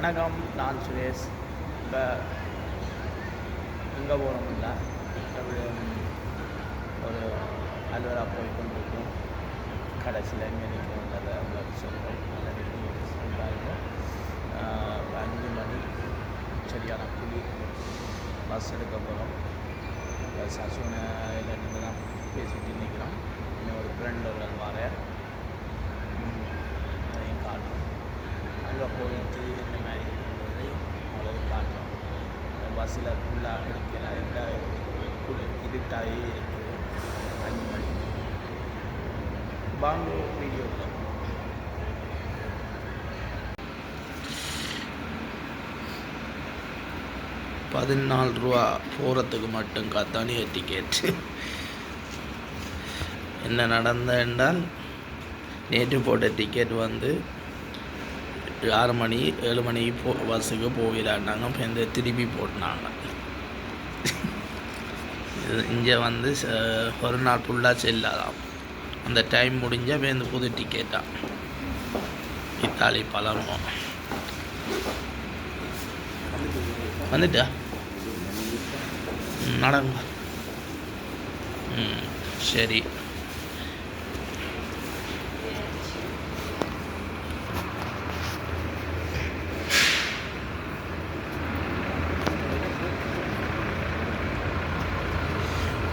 வணக்கம் நான் சுரேஷ். இப்போ எங்கே போகிறோம்ல ஒரு அலுவலா போய் கொண்டிருக்கோம். கடைசியில் எங்கே நிற்கிறோன்றதை உங்களுக்கு சொல்கிறோம் இருக்கும் அஞ்சு மணி. சரியான குழி பஸ் எடுக்க போகிறோம் சசுனையில் நின்று தான் பேசிகிட்டு நிற்கிறோம் இன்னும் ஒரு ஃப்ரெண்ட் ஒரு அதையும் காட்டுறோம் அங்கே போயிட்டு இந்த மாதிரி இருக்கிறது அவ்வளவு காட்டும் பஸ்ஸில் ஃபுல்லாக எடுக்கல இந்த குளி இருட்டாகி இருக்குது அஞ்சு மணி வாங்க வீடியோவில் பதினாலு ரூபா போகிறதுக்கு மட்டும் காத்தானிய டிக்கெட் என்ன நடந்த என்றால் நேற்று போட்ட டிக்கெட் வந்து ஆறு மணி ஏழு மணிக்கு போ பஸ்ஸுக்கு போயிடாண்டாங்க இப்போ இந்த திருப்பி போட்டினாங்க இங்கே வந்து ஒரு நாள் ஃபுல்லாக செல்லாதான் அந்த டைம் முடிஞ்ச இப்போ இந்த புது டிக்கெட்டா இத்தாலி பழமோ வந்துட்டா நடங்க ம் சரி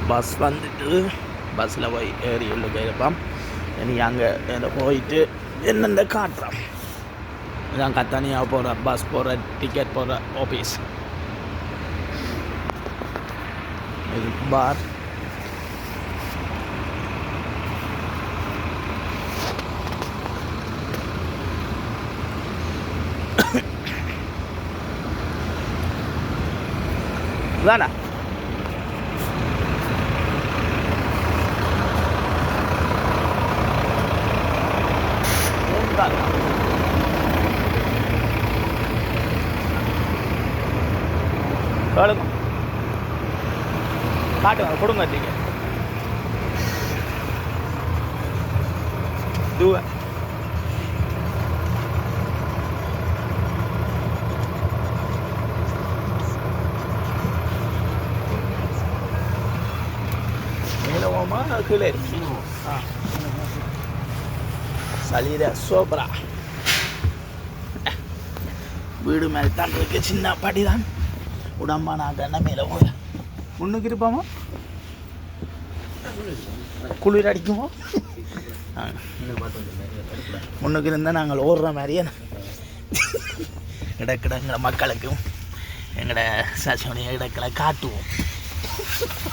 பஸ் வந்துட்டு பஸ்ஸில் போய் ஏறி உள்ள போயிருப்பான் இனி அங்கே இதில் போயிட்டு என்னென்ன காட்டுறான் இதான் கத்தனியாக போகிற பஸ் போகிற டிக்கெட் போகிற ஆஃபீஸ் இது பார் இதானா கேளுங்க காட்டுங்க கொடுங்க டிக்கெட் தூவ கீழே. ஆ. சளியில சோப்ரா. வீடு மாதிரி தான் இருக்கு சின்ன பாட்டி தான் உடம்பா நான் என்ன மேலே போய். முன்னுக்கு இருப்பாமா குளிர் அடிக்குமோ முன்னுக்கு இருந்தால் நாங்கள் ஓடுற மாதிரியே இடக்கிட எங்களை மக்களுக்கும் எங்களோட சசிவனையை இடக்களை காட்டுவோம்.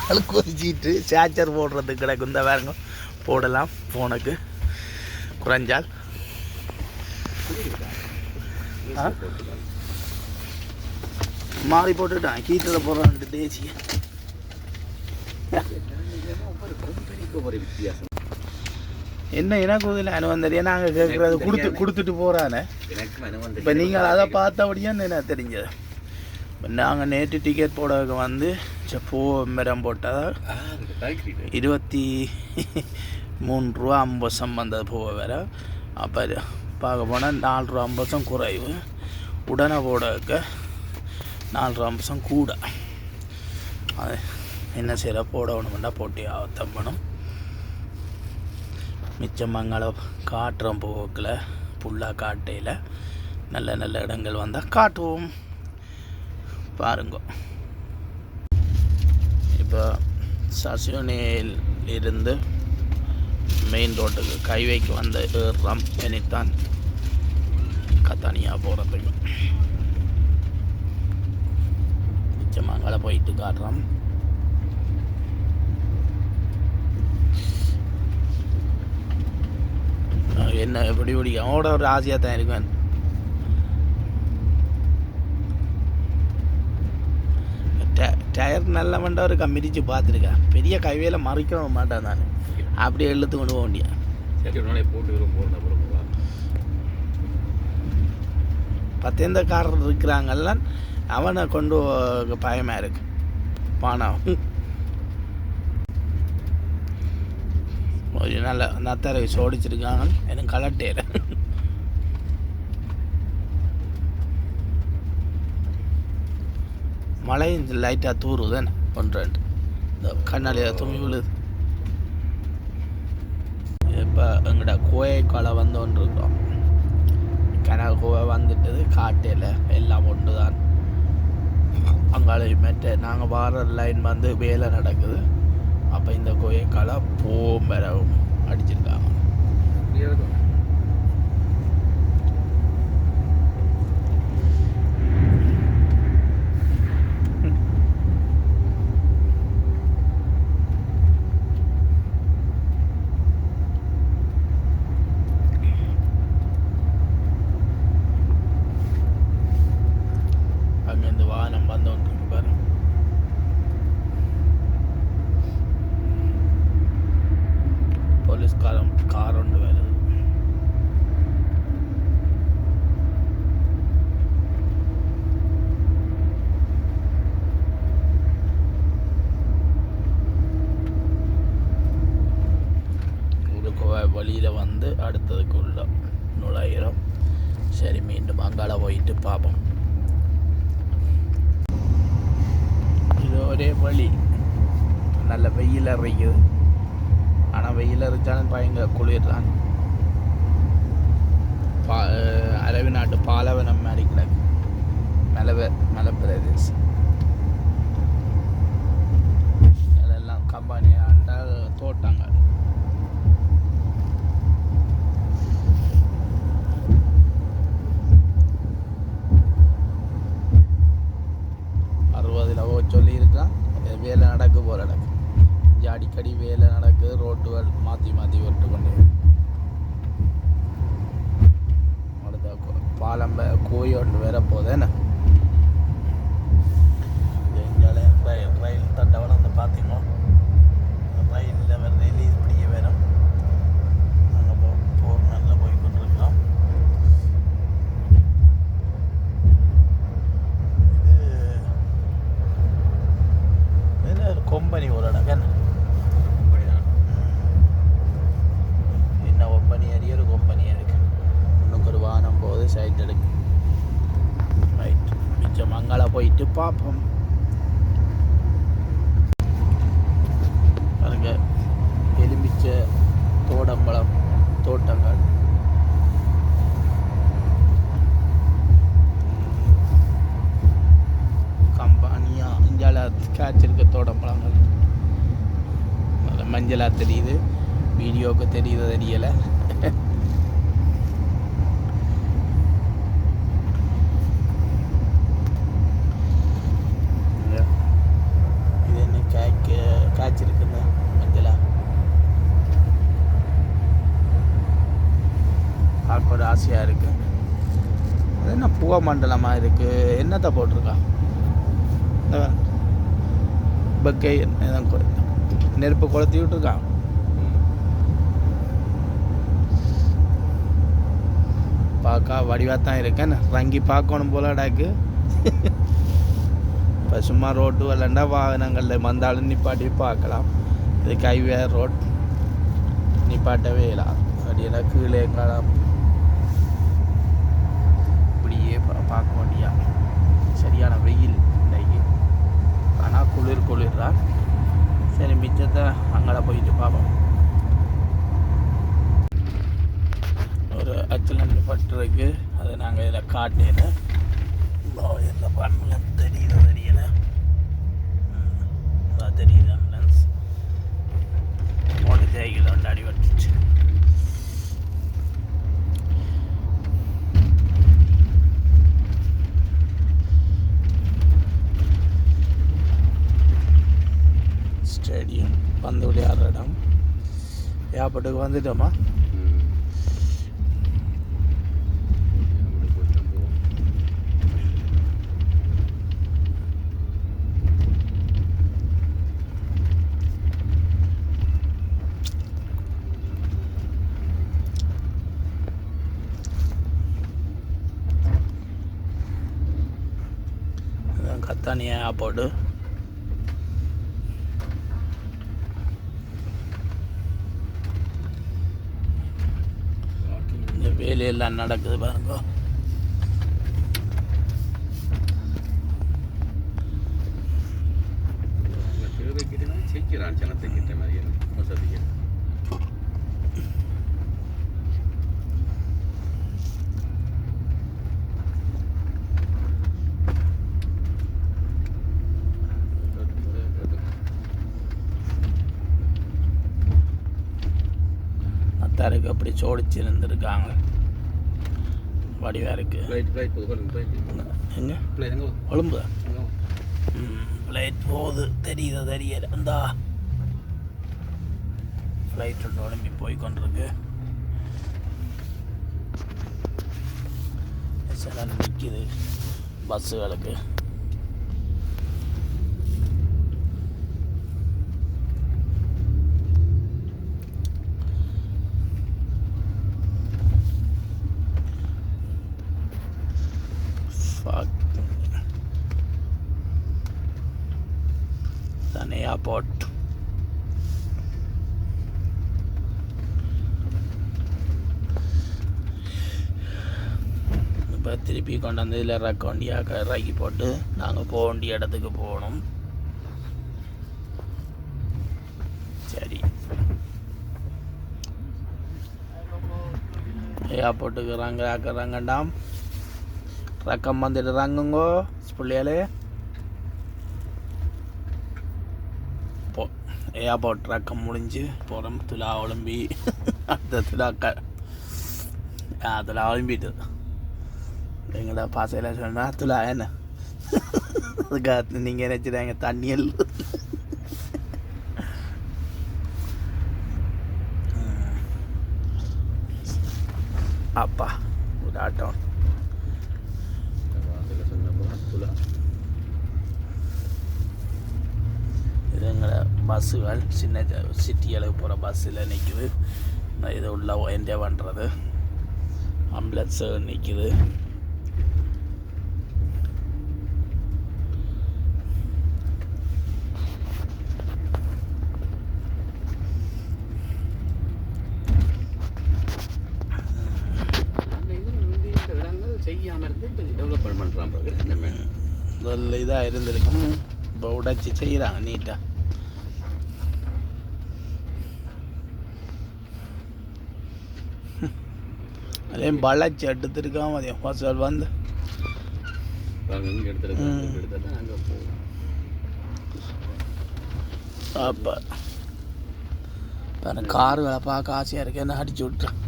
அதுக்கு ஒரு சீட்டு சார்ஜர் போடுறதுக்கு கிடக்கும் இந்த வேறங்க போடலாம் ஃபோனுக்கு குறைஞ்சால். ஆ? மாறி போட்டுட்டான். கீட்டில் போடுறான்ட்டு தேசிய என்ன எனக்கு இதில் அனுபவம் நாங்கள் கேட்குறது கொடுத்து கொடுத்துட்டு போகிறானே இப்போ நீங்கள் அதை பார்த்தபடியே என்ன தெரிஞ்சது. இப்போ நாங்கள் நேற்று டிக்கெட் போட வந்து போ மெரம் போட்டால் இருபத்தி மூணு ரூபா ஐம்பது வந்தது போக வேற. அப்போ பார்க்க போனால் நாலு ரூபா ஐம்பது குறைவு. உடனே போடக்க நாலு ரூபா கூட. அது என்ன செய்கிற போடணுமெண்டா போட்டி ஆகத்தம்பணும் மிச்சம் மங்களை காட்டுறோம் போக்கில் புல்லாக காட்டையில். நல்ல நல்ல இடங்கள் வந்தால் காட்டுவோம். பாருங்க. இப்போ சசியோனியில் இருந்து மெயின் ரோட்டுக்கு கைவைக்கு வந்த ஏறுறோம். எனித்தான் கத்தானியாக போகிறதுக்கு மிச்சமங்களை போயிட்டு காட்டுறோம். என்ன எப்படி பிடிக்கும்? அவனோட ஒரு ஆசையாக தான் இருக்கும். டய- டயர் நல்ல மண்டா ஒரு மிதிச்சு பார்த்துருக்கேன். பெரிய கைவேல மறிக்க மாட்டேன் நான். அப்படியே இழுத்து கொண்டு போக வேண்டிய பத்தேந்தக்காரர் இருக்கிறாங்கல்ல அவனை கொண்டு பயமாக இருக்கு. பானம் கொஞ்சம் நல்ல நத்தரை சோடிச்சிருக்காங்க. எனக்கு கலட்டேல மழையும் லைட்டாக தூருதானே ஒன்று ரெண்டு. இந்த கண்ணாடியில் துணி விழுது. இப்போ எங்கட கோயக்காலை வந்து ஒன்று இருக்கோம் கிணறு வந்துட்டது காட்டையில் எல்லாம் ஒன்று தான் அங்காலே மெட்ட நாங்கள் வார லைன் வந்து வேலை நடக்குது. அப்போ இந்த கோயக்கால போம்பரவும் அடிச்சிருக்காங்க. або йти папом. ஆசையாக இருக்குது அது என்ன புகை மண்டலமாக இருக்குது என்னத்தை போட்டிருக்கா? பக்கை நெருப்பு கொளுத்தி விட்டுருக்கான் பார்க்கா வடிவாக தான் இருக்கேன். ரங்கி பார்க்கணும் போல டாக்கு இப்போ சும்மா ரோட்டு வரலண்டா வாகனங்களில் வந்தாலும் நிப்பாட்டி பார்க்கலாம். இது கைவே ரோட் நிப்பாட்டவே இல்லை. அப்படி கீழே காலம் பார்க்க வேண்டியா சரியான வெயில் இன்றைக்கு ஆனால் குளிர் குளிர் தான். சரி மிச்சத்தை அங்கே போயிட்டு பார்ப்போம். ஒரு அச்சலண்ட் பட்டு இருக்குது அதை நாங்கள் இதில் காட்டேன் 그죠 아마? கத்தானியா போடு வேலையெல்லாம் நடக்குது பாருங்க. அத்தாருக்கு அப்படி சோடிச்சு இருந்திருக்காங்க எங்க? ஃப்ளைட் எங்கே கொழும்பு ஃப்ளைட் போகுது? தெரியுது தெரியல இந்தா. ஃப்ளைட் ஒன்று உடம்பி போய் கொண்டிருக்கு. நிற்கிது பஸ்ஸுகளுக்கு திருப்பி கொண்டாந்து இதில் ரக்க வண்டியாக இறக்கி போட்டு நாங்கள் போக வேண்டிய இடத்துக்கு போகணும். சரி. ஏர்போர்ட்டுக்கு ரங்க ரக்கறாங்கண்டாம் ரக்கம் வந்துட்டு ரங்குங்கோ பிள்ளையாலே போ ஏர்போர்ட் ரக்கம் முடிஞ்சு போகிறோம் துலா ஒலிம்பி அடுத்த துலா க ஆ துலா ஒலிம்பிட்டு எங்களோட பாசையில் சொன்னால் துலா என்ன? அதுக்காக நீங்கள் நினச்சிடாங்க தண்ணியல். அப்பா ஒரு ஆட்டம் அதில் இது எங்களை பஸ்ஸுகள்? சின்ன சிட்டி அளவு போகிற பஸ்ஸில் நிற்குது இது உள்ள என்ஜாய் பண்ணுறது அம்புலன்ஸு நிற்குது அந்த இது வந்து இந்த இடங்கள் செய்யாமல் இருந்து இப்போ டெவலப்மெண்ட் பண்ணுறான் பிறகு இந்த மே- நல்ல இதாக இருந்திருக்கும் இப்போ உடைச்சி செய்கிறாங்க நீட்டாக அதையும் வளைச்சி எடுத்துருக்காம அதே ஹோசல் வந்து. அப்போ. இப்போ கார்களை பார்க்க ஆசையாக இருக்கு. என்ன அடிச்சு விட்றேன்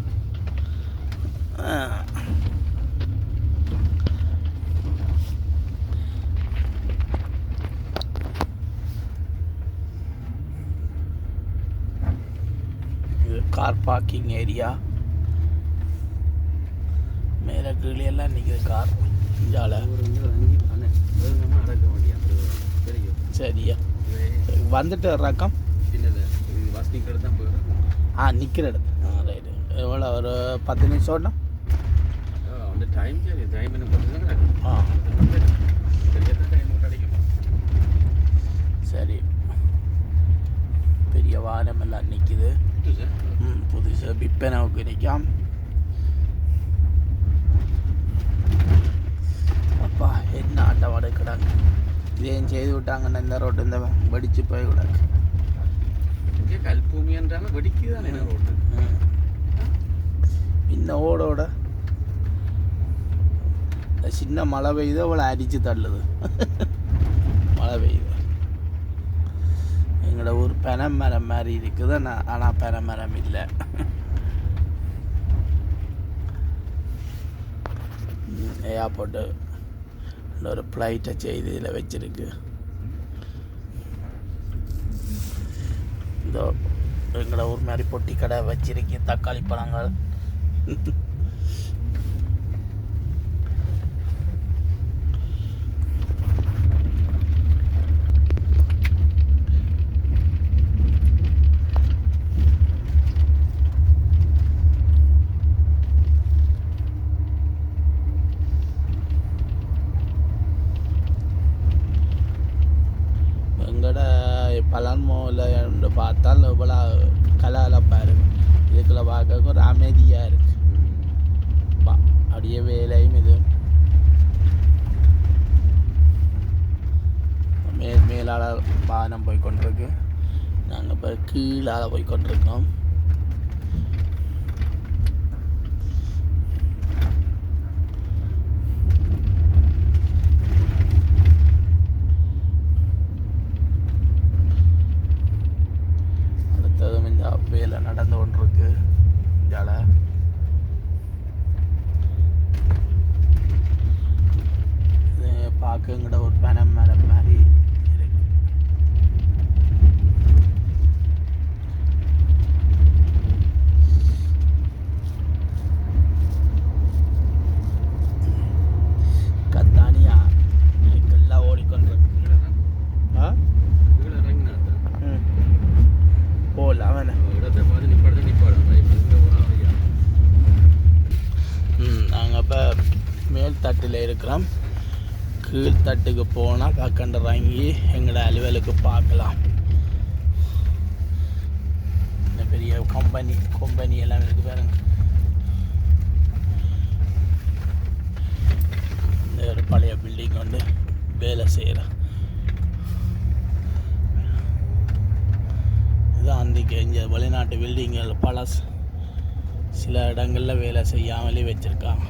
இது கார் பார்க்கிங் ஏரியா மேலே கீழே எல்லாம் நிற்கிது கார் இஞ்சால சரியா. வந்துட்டு ரக்கம் ஆ நிற்கிற இடத்து ஆ ரைட்டு எவ்வளோ ஒரு பத்து நிமிஷம்னா டைம் டைம் ஆ. சரி. பெரிய வாகனம் எல்லாம் நிற்கிது பிப்பனாவுக்கு நிற்காம் அப்பா என்ன ஆட்டம் வடக்கிறாங்க இதையும் செய்து விட்டாங்கன்னா இந்த ரோட்டு இந்த வெடிச்சு போய் விடாது இங்கே கல்பூமின்றாங்க வெடிக்குதான் என்ன ரோட்டு? ம். இன்னும் ஓட ஓட இந்த சின்ன மழை பெய்யுது அவளை அடித்து தள்ளுது. மழை பெய்யுது. எங்களோட பனை மரம் மாதிரி இருக்குது. ஆனால் ஆனால் பனை மரம் இல்லை ஏர்போர்ட்டு ஒரு ஃப்ளைட்டை செய்து இதில் வச்சுருக்கு. இந்த எங்களோட ஊர் மாதிரி பொட்டி கடை வச்சிருக்கு. தக்காளி பழங்கள். எங்கட பலன்மோவில் என்று பார்த்தால் இவ்வளோ கலாலப்பாக இருக்கு இதுக்குள்ள பார்க்க ஒரு அமைதியாக இருக்கு. பா அப்படியே வேலையும் இது. மேல் மேலாளர் வாகனம் போய் கொண்டிருக்கு. நாங்கள் இப்போ கீழால் போய் கொண்டிருக்கோம் அடுத்ததும் இந்த வேலை நடந்து கொண்டிருக்கு இதால இது பார்க்குங்கிற ஒரு பனை மரம் மாதிரி இருக்கு கத்தானியா எல்லாம் ஓடிக்கொண்டிருக்கு ஆ கீழே இறங்கினா தான். ம் போகல அவனை இடத்தை பார்த்து நிப்பாடு நிப்பாடு இங்கே போகிறான் ஐயா ம் நாங்கள் இப்போ மேல் தட்டில் இருக்கிறோம் தட்டுக்கு போனால் பக்கண்டு இறங்கி எங்களோட அலுவலுக்கு பார்க்கலாம். இந்த பெரிய கம்பெனி கம்பெனி எல்லாம் இருக்கு பாருங்க. இந்த ஒரு பழைய பில்டிங் வந்து வேலை செய்கிறேன் இதுதான் அன்றைக்கி இங்கே வெளிநாட்டு பில்டிங்கள் பல சில இடங்களில் வேலை செய்யாமலே வச்சுருக்காங்க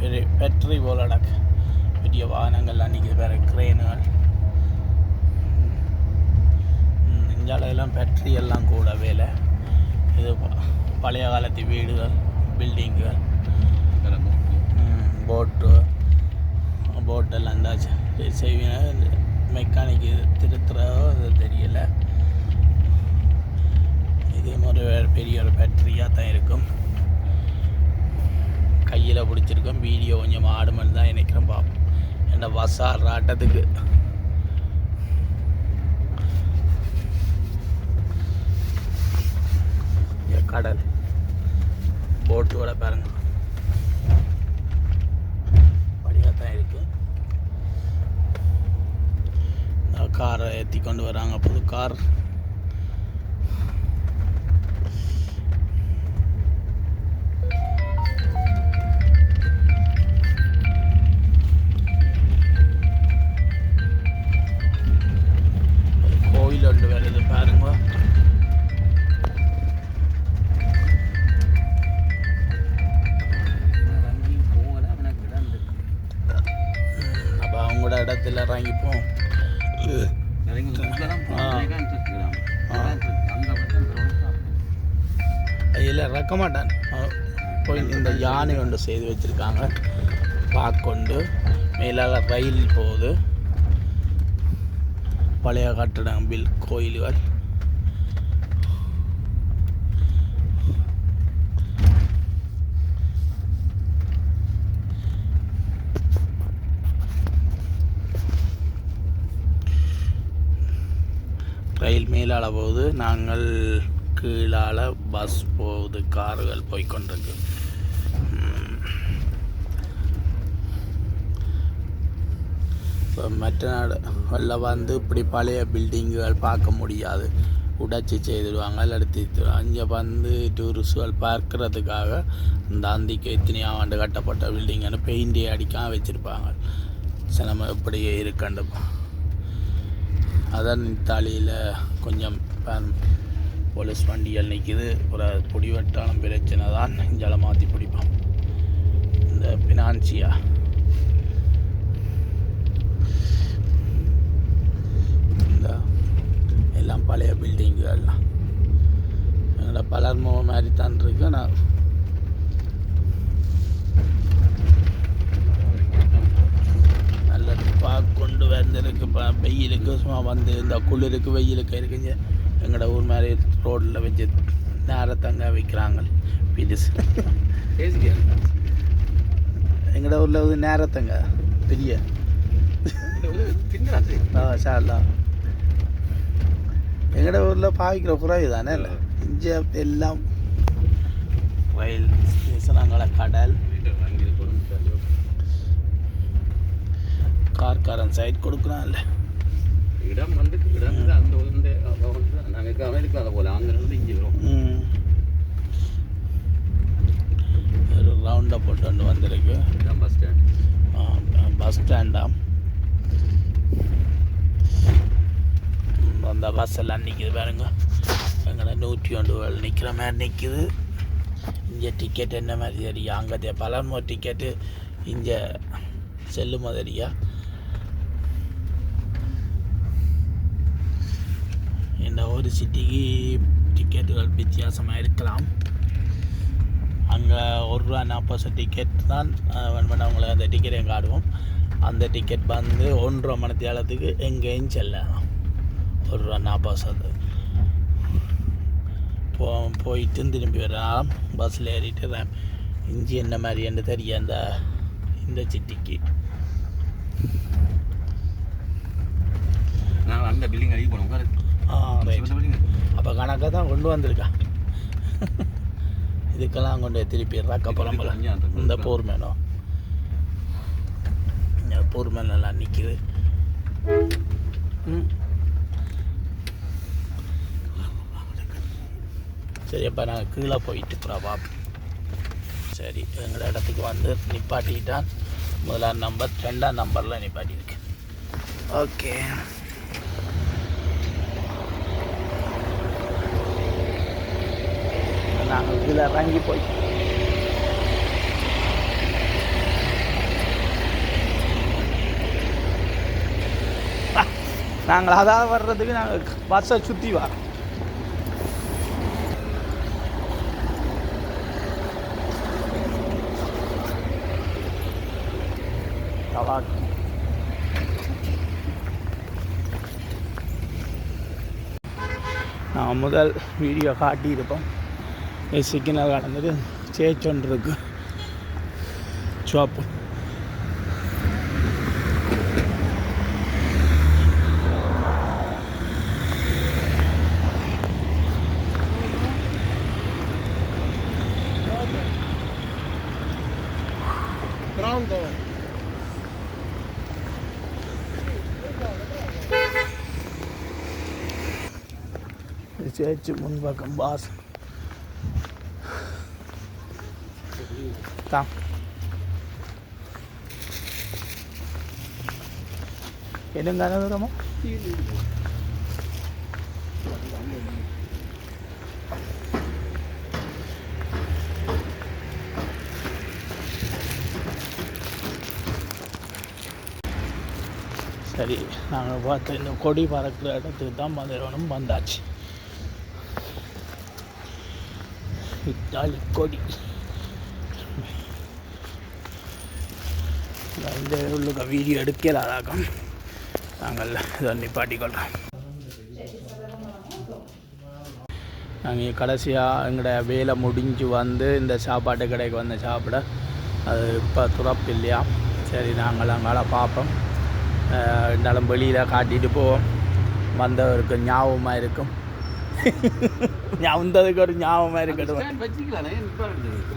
இது பெட்ரி பெரிய போல அடக்கு பெரிய வாகனங்கள்லாம் நிற்கிது வேறு க்ரெயினுகள் இந்தியாவிலாம் பேட்டரி எல்லாம் கூட வேலை இது பழைய காலத்து வீடுகள் பில்டிங்குகள் போட்டு போட்டெல்லாம் இருந்தாச்சு செய்வீங்க மெக்கானிக்கு திருத்துறதோ அது தெரியலை இதே மாதிரி வேறு பெரிய ஒரு பேட்டரியாக தான் இருக்கும் கையில் பிடிச்சிருக்கோம். வீடியோ கொஞ்சம் ஆடுமன்னு தான் நினைக்கிறேன் பார்ப்போம் என்ன வசார் ராட்டத்துக்கு. கடல். போட்டோட பாருங்க. படியாக தான் இருக்கு. இந்த காரை ஏற்றி கொண்டு வராங்க. புது கார். பார்க்க மாட்டான். போய் இந்த யானை ஒன்று செய்து வச்சுருக்காங்க. பார்க்கொண்டு மேலால் ரயில் போகுது பழைய கட்டடம் பில் கோயில்கள் ரயில் மேலால போகுது நாங்கள் கீழால் பஸ் போகுது கார்கள் போய்கொண்டிருக்கு இப்போ மற்ற நாடுகளில் வந்து இப்படி பழைய பில்டிங்குகள் பார்க்க முடியாது. உடைச்சி செய்திடுவாங்க இல்லாட்டி அங்கே வந்து டூரிஸ்டுகள் பார்க்கறதுக்காக இந்த அந்திக்கு எத்தனையாம் ஆண்டு கட்டப்பட்ட பில்டிங்னு பெயிண்டே அடிக்காம வச்சுருப்பாங்க. சினம இப்படியே இருக்கண்டு அதான் இத்தாலியில் கொஞ்சம் ப- போலீஸ் வண்டிகள் நிற்கிது. ஒரு பிடிவட்டாலும் பிரச்சனை தான். இஞ்சால மாற்றி பிடிப்போம். இந்த பினான்சியா? இந்த எல்லாம் பழைய பில்டிங்குகள்லாம். எங்களோட பலர்மோ மாதிரி தான் இருக்கு. நான் நல்ல கொண்டு வந்திருக்கு. இப்போ வெயிலுக்கு சும்மா வந்து இந்த குளிருக்கு வெயிலுக்கு இருக்குங்க. எங்களோட ஊர் மாதிரி ரோட்டில் வச்சு நேரத்தங்க விற்கிறாங்க பிடிஸ் எங்கட எங்களோட ஊரில் வந்து நேரத்தங்க பெரிய. ஆ ஷாலா எங்கட ஊரில் பாவிக்கிற குறைவு தானே இல்லை? இங்கே எல்லாம் ரயில் ஸ்டேஷன் கடல். கார்காரன் சைட் கொடுக்குறான்ல. இடம் வந்து இடம் வந்து அந்த வந்து அமெரிக்கா அதை போல. அங்கே இருந்து இங்கே வரும். ஒரு ரவுண்ட் துண்டை போட்டு கொண்டு வந்திருக்கு. பஸ் ஸ்டாண்ட் பஸ் ஸ்டாண்டாம் அந்த பஸ் எல்லாம் நிற்கிது பாருங்க. எங்களை நூற்றி ஒன்று வேல் நிற்கிற மாதிரி நிற்கிது இங்கே டிக்கெட் என்ன மாதிரி தெரியா? அங்கே பலர்மோ டிக்கெட்டு இங்கே செல்லுமோ தெரியா இந்த ஒரு சிட்டிக்கு டிக்கெட்டுகள் வித்தியாசமாக இருக்கலாம். அங்கே ஒரு ரூபா நாற்பது டிக்கெட் தான் வேணும் அவங்கள அந்த எங்கே காடுவோம் அந்த டிக்கெட் வந்து ஒன்றரை மணி தேலத்துக்கு எங்கேயும் செல்லலாம். ஒரு ரூபா நாற்பது போ போயிட்டு திரும்பி வரலாம். பஸ்ஸில் ஏறிட்டு வரேன் இஞ்சி என்ன மாதிரி என்று தெரிய அந்த இந்த சிட்டிக்கு. நான் அந்த பில்டிங் அடிக்க போனோம் அப்போ கணக்காக தான் கொண்டு வந்திருக்கா. இதுக்கெல்லாம் கொண்டு திருப்பி ரக்க புலம்பல இந்த போர் மேனம் போர் மேல எல்லாம் நிற்கிது சரி அப்போ நாங்கள் கீழே போயிட்டு பிரபா சரி எங்கள் இடத்துக்கு வந்து நிப்பாட்டிட்டான். முதலாம் நம்பர் ரெண்டாம் நம்பரில் நிப்பாட்டியிருக்கு. ஓகே நாங்கள் இறங்கி போய் நாங்கள் அதாவது வர்றதுக்கு நாங்கள் பஸ்ஸை சுற்றி வரோம் நான் முதல் வீடியோ காட்டியிருப்போம். രസിക്കുന്ന കടന്നിട്ട് ചേച്ചോണ്ടിരിക്കുക ഷോപ്പ് ചേച്ചി മുൻപക്കം ബാസ്. முன்பக்கம் பாஸ் தான் என்னங்க தூரமா சரி நாங்கள் பார்த்த இந்த கொடி பறக்கிற இடத்துக்கு தான் மதுரவனும் வந்தாச்சு. இத்தாலி கொடி. இந்த உள்ளுக்க வீடியோ எடுக்கலாதாக்கம் நாங்கள் இதை நிப்பாட்டிக்கொள்கிறோம் நாங்கள் கடைசியாக எங்களோட வேலை முடிஞ்சு வந்து இந்த சாப்பாட்டு கடைக்கு வந்து சாப்பிட அது இப்போ துறப்பு இல்லையா? சரி நாங்கள் அங்கால பார்ப்போம் இருந்தாலும் வெளியில் காட்டிட்டு போவோம். வந்தவருக்கு ஞாபகமாக இருக்கும். வந்ததுக்கு ஒரு ஞாபகமாக இருக்கட்டும்.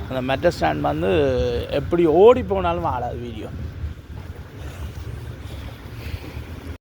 அந்த மெட்டல் ஸ்டாண்ட் வந்து எப்படி ஓடி போனாலும் ஆடாது வீடியோ.